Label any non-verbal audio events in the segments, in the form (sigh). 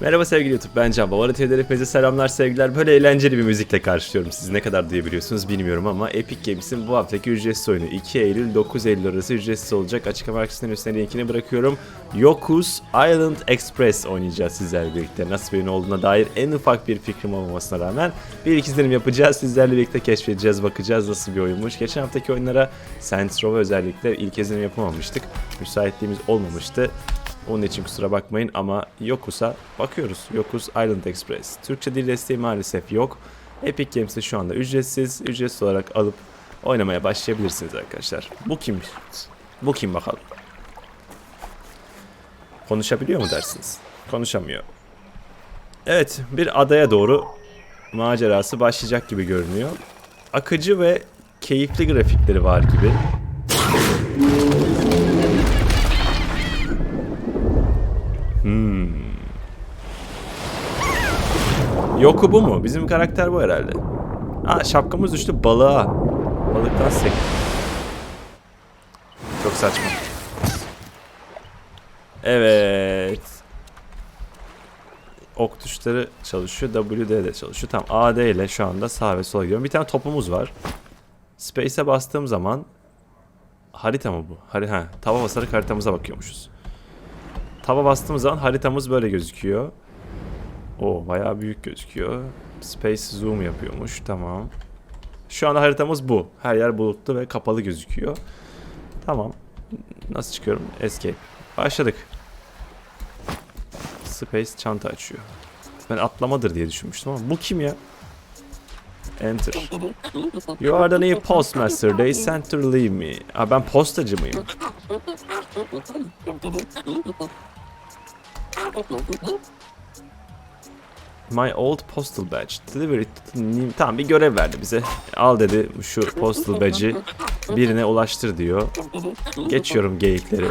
Merhaba sevgili YouTube ben Can Bavarı TV'den hepinize selamlar sevgiler. Böyle eğlenceli bir müzikle karşılıyorum sizi. Ne kadar duyabiliyorsunuz bilmiyorum ama Epic Games'in bu haftaki ücretsiz oyunu 2 Eylül 9 Eylül arası ücretsiz olacak. Açıklama kısmının üstüne linkini bırakıyorum. Yoku's Island Express oynayacağız sizlerle birlikte. Nasıl bir oyun olduğuna dair en ufak bir fikrim olmamasına rağmen bir iki izlenim yapacağız. Sizlerle birlikte keşfedeceğiz, bakacağız nasıl bir oyunmuş. Geçen haftaki oyunlara Saints Row'a özellikle ilk izlenim yapamamıştık. Müsaitliğimiz olmamıştı. Onun için kusura bakmayın ama Yokus'a bakıyoruz. Yokus Island Express. Türkçe dil desteği maalesef yok. Epic Games'te şu anda ücretsiz. Ücretsiz olarak alıp oynamaya başlayabilirsiniz arkadaşlar. Bu kim? Bu kim bakalım? Konuşabiliyor mu dersiniz? Konuşamıyor. Evet, bir adaya doğru macerası başlayacak gibi görünüyor. Akıcı ve keyifli grafikleri var gibi. Yoku bu mu? Bizim karakter bu herhalde. Ha şapkamız düştü balığa. Balıktan sek. Çok saçma. Evet. Ok tuşları çalışıyor. WD de çalışıyor. Tamam AD ile şu anda sağ ve sola gidiyorum. Bir tane topumuz var. Space'e bastığım zaman harita mı bu? Hari ha, tava basarak haritamıza bakıyormuşuz. Tava bastığımız zaman haritamız böyle gözüküyor. O bayağı büyük gözüküyor. Space zoom yapıyormuş. Tamam. Şu anda haritamız bu. Her yer bulutlu ve kapalı gözüküyor. Tamam. Nasıl çıkıyorum? Escape. Başladık. Space çanta açıyor. Ben atlamadır diye düşünmüştüm ama bu kim ya? Enter. You are the new postmaster. They sent to relieve me. Aa, ben postacı mıyım? My old postal badge. Deliver it to the new... Tamam bir görev verdi bize. Al dedi şu postal badge'i birine ulaştır diyor. Geçiyorum geyikleri.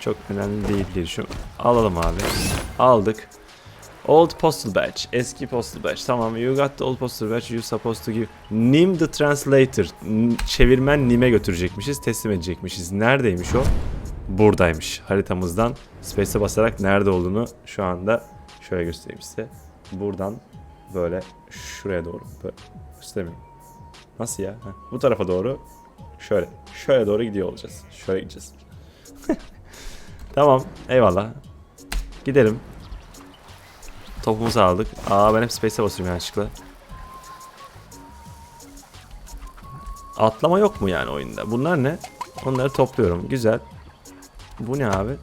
Çok önemli değil diye düşünüyorum. Alalım abi. Aldık. Old postal badge. Eski postal badge. Tamam. You got the old postal badge. You supposed to give. Nim the translator. Çevirmen Nim'e götürecekmişiz. Teslim edecekmişiz. Neredeymiş o? Buradaymış. Haritamızdan space'e basarak nerede olduğunu şu anda şöyle göstereyim size. Buradan böyle şuraya doğru. Böyle göstereyim. Nasıl ya? Heh, bu tarafa doğru. Şöyle. Şöyle doğru gidiyor olacağız. Şöyle gideceğiz. (laughs) tamam. Eyvallah. Gidelim. Topumuzu aldık. Aa ben hep space'e basıyorum yanlışlıkla. Atlama yok mu yani oyunda? Bunlar ne? Onları topluyorum. Güzel. Bu ne abi?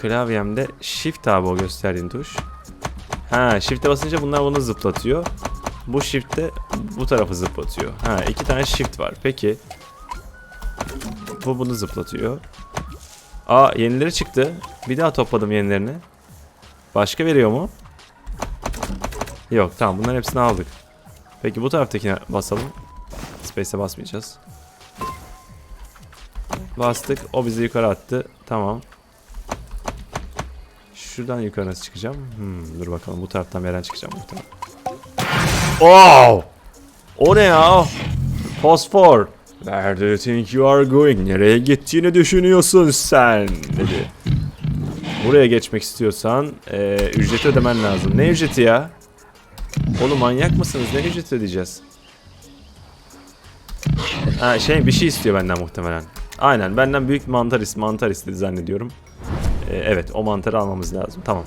Klavyemde shift abi o gösterdiğin tuş. Ha shift'e basınca bunlar bunu zıplatıyor. Bu shift'te bu tarafı zıplatıyor. Ha iki tane shift var. Peki. Bu bunu zıplatıyor. Aa yenileri çıktı. Bir daha topladım yenilerini. Başka veriyor mu? Yok tamam bunların hepsini aldık. Peki bu taraftakine basalım. Space'e basmayacağız. Bastık. O bizi yukarı attı. Tamam. Şuradan yukarı nasıl çıkacağım? Hmm, dur bakalım bu taraftan yerden çıkacağım muhtemelen. Oh! O ne ya? Fosfor. Where do you think you are going? Nereye gittiğini düşünüyorsun sen? Dedi. Buraya geçmek istiyorsan eee ücreti ödemen lazım. Ne ücreti ya? Oğlum manyak mısınız? Ne ücret ödeyeceğiz? Ha şey bir şey istiyor benden muhtemelen. Aynen benden büyük mantar, is mantar istedi zannediyorum. Ee, evet o mantarı almamız lazım. Tamam.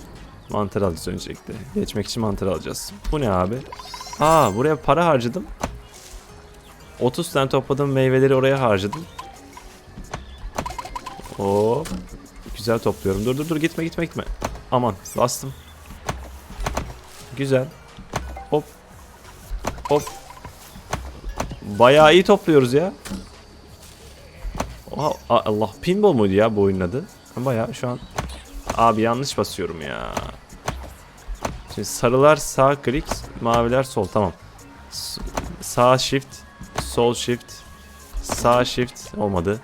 Mantar alacağız öncelikle. Geçmek için mantar alacağız. Bu ne abi? Aa buraya para harcadım. 30 tane topladığım meyveleri oraya harcadım. Hop. Güzel topluyorum. Dur dur dur gitme gitme gitme. Aman bastım. Güzel. Hop. Hop. Bayağı iyi topluyoruz ya. Allah pinball muydu ya bu oyunun adı? Bayağı şu an Abi yanlış basıyorum ya. Şimdi sarılar sağ klik, maviler sol. Tamam. S- sağ shift, sol shift, sağ shift olmadı.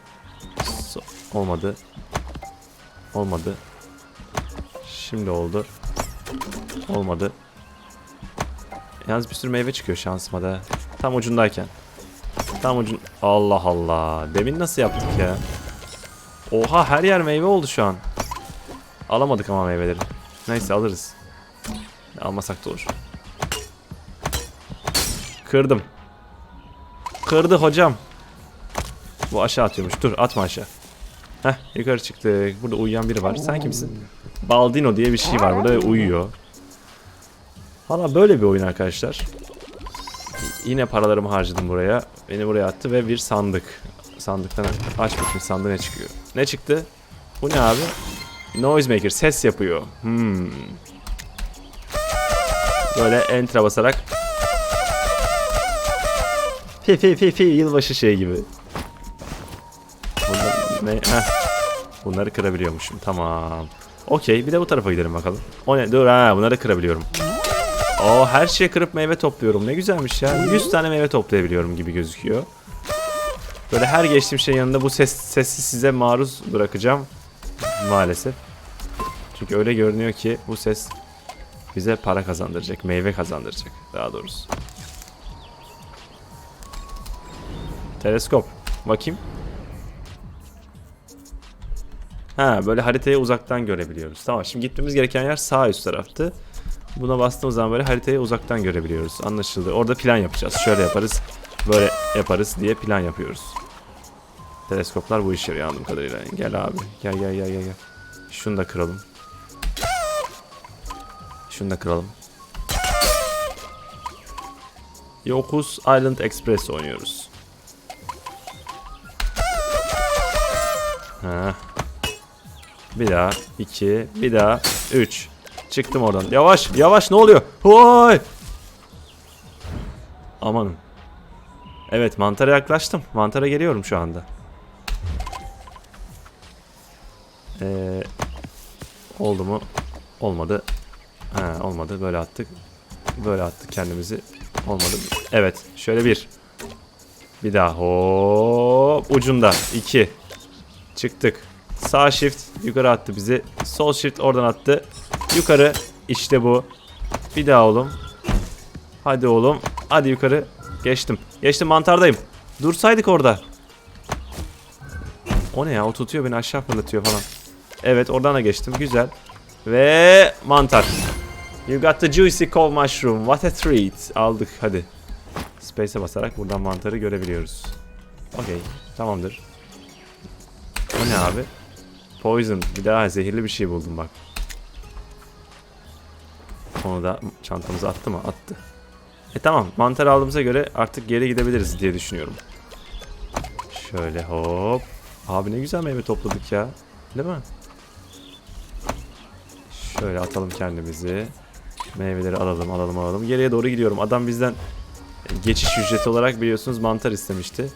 So- olmadı. Olmadı. Şimdi oldu. Olmadı. Yalnız bir sürü meyve çıkıyor şansıma da. Tam ucundayken. Tam ucun... Allah Allah. Demin nasıl yaptık ya? Oha her yer meyve oldu şu an. Alamadık ama meyveleri. Neyse alırız. Almasak da olur. Kırdım. Kırdı hocam. Bu aşağı atıyormuş. Dur atma aşağı. Heh yukarı çıktık. Burada uyuyan biri var. Sen kimsin? Baldino diye bir şey var burada uyuyor. Valla böyle bir oyun arkadaşlar. Yine paralarımı harcadım buraya. Beni buraya attı ve bir sandık. Sandıktan aç bakayım sandığı ne çıkıyor. Ne çıktı? Bu ne abi? Noisemaker ses yapıyor. Hmm. Böyle enter'a basarak Fi fi fi fi yılbaşı şey gibi. Bunlar ne? Heh. Bunları kırabiliyormuşum. Tamam. Okey bir de bu tarafa gidelim bakalım. O ne? Dur ha bunları kırabiliyorum. Oo her şeyi kırıp meyve topluyorum. Ne güzelmiş ya. 100 tane meyve toplayabiliyorum gibi gözüküyor. Böyle her geçtiğim şeyin yanında bu ses sesi size maruz bırakacağım. Maalesef. Çünkü öyle görünüyor ki bu ses bize para kazandıracak, meyve kazandıracak daha doğrusu. Teleskop. Bakayım. Ha böyle haritayı uzaktan görebiliyoruz. Tamam şimdi gitmemiz gereken yer sağ üst taraftı. Buna bastığımız zaman böyle haritayı uzaktan görebiliyoruz. Anlaşıldı. Orada plan yapacağız. Şöyle yaparız, böyle yaparız diye plan yapıyoruz. Teleskoplar bu işe yarıyor anladığım kadarıyla. Gel abi. Gel gel gel gel. Şunu da kıralım. Şunu da kıralım. Yokus Island Express oynuyoruz. Ha. Bir daha, iki, bir daha, üç. Çıktım oradan. Yavaş, yavaş ne oluyor? Hoy! Amanın. Evet, mantara yaklaştım. Mantara geliyorum şu anda. Ee, oldu mu? Olmadı. Ha, olmadı. Böyle attık. Böyle attık kendimizi. Olmadı. Evet. Şöyle bir. Bir daha. Hop. Ucunda. iki. Çıktık. Sağ shift yukarı attı bizi. Sol shift oradan attı. Yukarı. İşte bu. Bir daha oğlum. Hadi oğlum. Hadi yukarı. Geçtim. Geçtim mantardayım. Dursaydık orada. O ne ya? O tutuyor beni aşağı fırlatıyor falan. Evet oradan da geçtim. Güzel. Ve mantar. You got the juicy cold mushroom. What a treat. Aldık hadi. Space'e basarak buradan mantarı görebiliyoruz. Okey. Tamamdır. O ne abi? Poison. Bir daha zehirli bir şey buldum bak. Onu da çantamıza attı mı? Attı. E tamam. Mantar aldığımıza göre artık geri gidebiliriz diye düşünüyorum. Şöyle hop. Abi ne güzel meyve topladık ya. Değil mi? Şöyle atalım kendimizi. Meyveleri alalım alalım alalım. Geriye doğru gidiyorum. Adam bizden geçiş ücreti olarak biliyorsunuz mantar istemişti.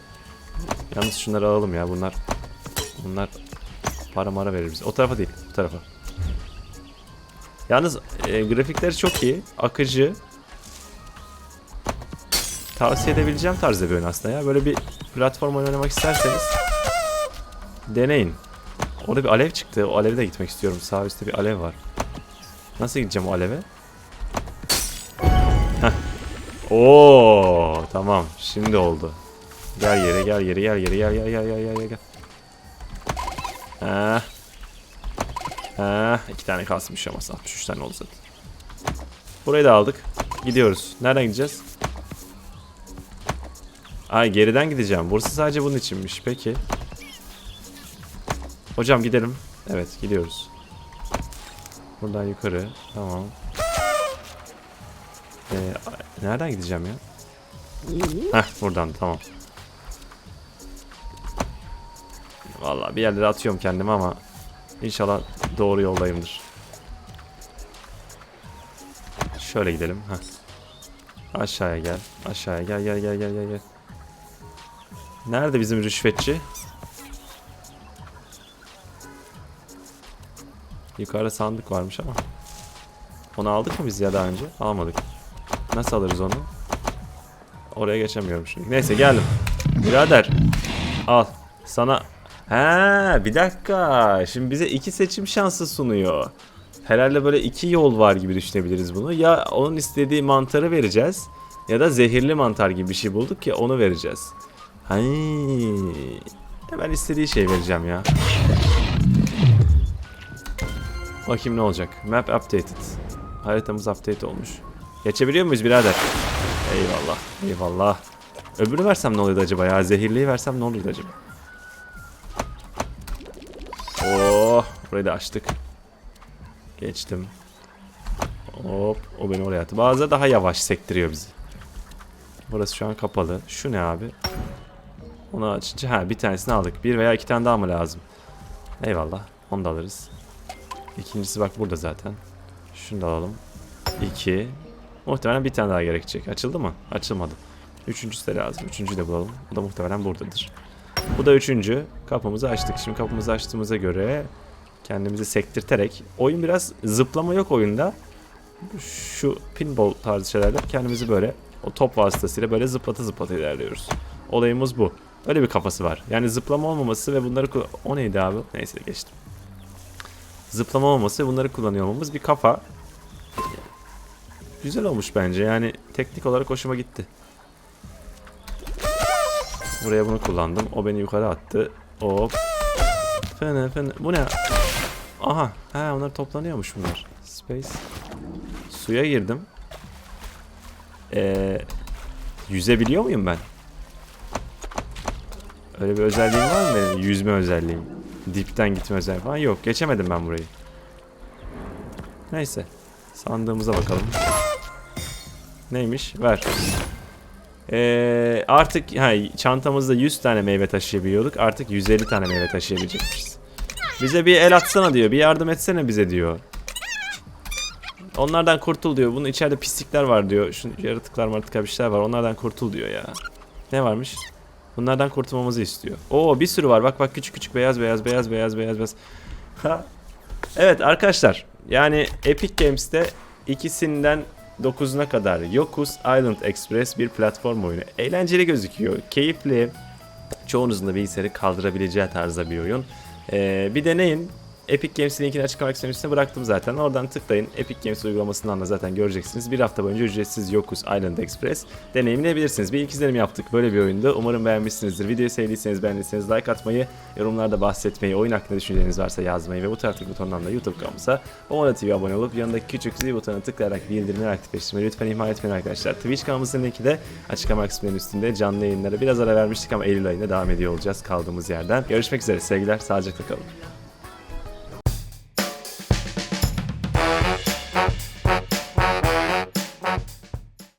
Yalnız şunları alalım ya bunlar. Bunlar para mara verir bize. O tarafa değil bu tarafa. Yalnız e, grafikleri çok iyi. Akıcı. Tavsiye edebileceğim tarzda bir oyun aslında ya. Böyle bir platform oyun oynamak isterseniz deneyin. Orada bir alev çıktı. O aleve de gitmek istiyorum. Sağ üstte bir alev var. Nasıl gideceğim o aleve? Heh. Oo, tamam. Şimdi oldu. Gel yere, gel yere, gel yere, gel gel gel gel gel gel. Ha. Ha, iki tane kalsınmış ama 63 tane oldu zaten. Burayı da aldık. Gidiyoruz. Nereden gideceğiz? Ay geriden gideceğim. Burası sadece bunun içinmiş. Peki. Hocam gidelim. Evet gidiyoruz. Buradan yukarı. Tamam. Ee, nereden gideceğim ya? Heh buradan tamam. Vallahi bir yerlere atıyorum kendimi ama inşallah doğru yoldayımdır. Şöyle gidelim. Heh. Aşağıya gel. Aşağıya gel gel gel gel gel. Nerede bizim rüşvetçi? Yukarıda sandık varmış ama. Onu aldık mı biz ya daha önce? Almadık. Nasıl alırız onu? Oraya geçemiyorum şimdi. Neyse geldim. Birader. Al. Sana... He bir dakika. Şimdi bize iki seçim şansı sunuyor. Herhalde böyle iki yol var gibi düşünebiliriz bunu. Ya onun istediği mantarı vereceğiz. Ya da zehirli mantar gibi bir şey bulduk ya onu vereceğiz. Hay. Hemen istediği şey vereceğim ya. Bakayım ne olacak. Map updated. Haritamız update olmuş. Geçebiliyor muyuz birader? Eyvallah. Eyvallah. Öbürünü versem ne oluyordu acaba ya? Zehirliyi versem ne olurdu acaba? Burayı da açtık. Geçtim. Hop, o beni oraya attı. Bazıları daha yavaş sektiriyor bizi. Burası şu an kapalı. Şu ne abi? Onu açınca ha bir tanesini aldık. Bir veya iki tane daha mı lazım? Eyvallah. Onu da alırız. İkincisi bak burada zaten. Şunu da alalım. İki. Muhtemelen bir tane daha gerekecek. Açıldı mı? Açılmadı. Üçüncüsü de lazım. Üçüncüyü de bulalım. O da muhtemelen buradadır. Bu da üçüncü. Kapımızı açtık. Şimdi kapımızı açtığımıza göre kendimizi sektirterek oyun biraz zıplama yok oyunda. Şu pinball tarzı şeylerle kendimizi böyle o top vasıtasıyla böyle zıplata zıplata ilerliyoruz. Olayımız bu. Öyle bir kafası var. Yani zıplama olmaması ve bunları O neydi abi? Neyse geçtim. Zıplama olmaması ve bunları kullanıyor olmamız bir kafa. Güzel olmuş bence. Yani teknik olarak hoşuma gitti. Buraya bunu kullandım. O beni yukarı attı. Hop. Fene fene. Bu ne? Aha. Ha onlar toplanıyormuş bunlar. Space. Suya girdim. Ee, yüzebiliyor muyum ben? Öyle bir özelliğim var mı? Yüzme özelliğim. Dipten gitme özelliği falan yok. Geçemedim ben burayı. Neyse. Sandığımıza bakalım. Neymiş? Ver. Ee, artık ha, çantamızda 100 tane meyve taşıyabiliyorduk. Artık 150 tane meyve taşıyabilecekmişiz. Bize bir el atsana diyor. Bir yardım etsene bize diyor. Onlardan kurtul diyor. Bunun içeride pislikler var diyor. Şu yaratıklar martıklar bir şeyler var. Onlardan kurtul diyor ya. Ne varmış? Bunlardan kurtulmamızı istiyor. Oo bir sürü var. Bak bak küçük küçük beyaz beyaz beyaz beyaz beyaz beyaz. Evet arkadaşlar. Yani Epic Games'te ikisinden 9'una kadar Yoku's Island Express bir platform oyunu. Eğlenceli gözüküyor. Keyifli. Çoğunuzun da bilgisayarı kaldırabileceği tarzda bir oyun. Ee, bir deneyin. Epic Games'in linkini açıklama üstüne bıraktım zaten. Oradan tıklayın. Epic Games uygulamasından da zaten göreceksiniz. Bir hafta boyunca ücretsiz Yoku's Island Express deneyimleyebilirsiniz. Bir ilk izlenim yaptık böyle bir oyunda. Umarım beğenmişsinizdir. Videoyu sevdiyseniz beğendiyseniz like atmayı, yorumlarda bahsetmeyi, oyun hakkında düşünceleriniz varsa yazmayı ve bu taraftaki butondan da YouTube kanalımıza Omoda TV abone olup yanındaki küçük zil butonuna tıklayarak bildirimleri aktifleştirmeyi lütfen ihmal etmeyin arkadaşlar. Twitch kanalımızın linki de açıklama kısmının üstünde canlı yayınlara biraz ara vermiştik ama Eylül ayında devam ediyor olacağız kaldığımız yerden. Görüşmek üzere sevgiler, sağlıcakla kalın.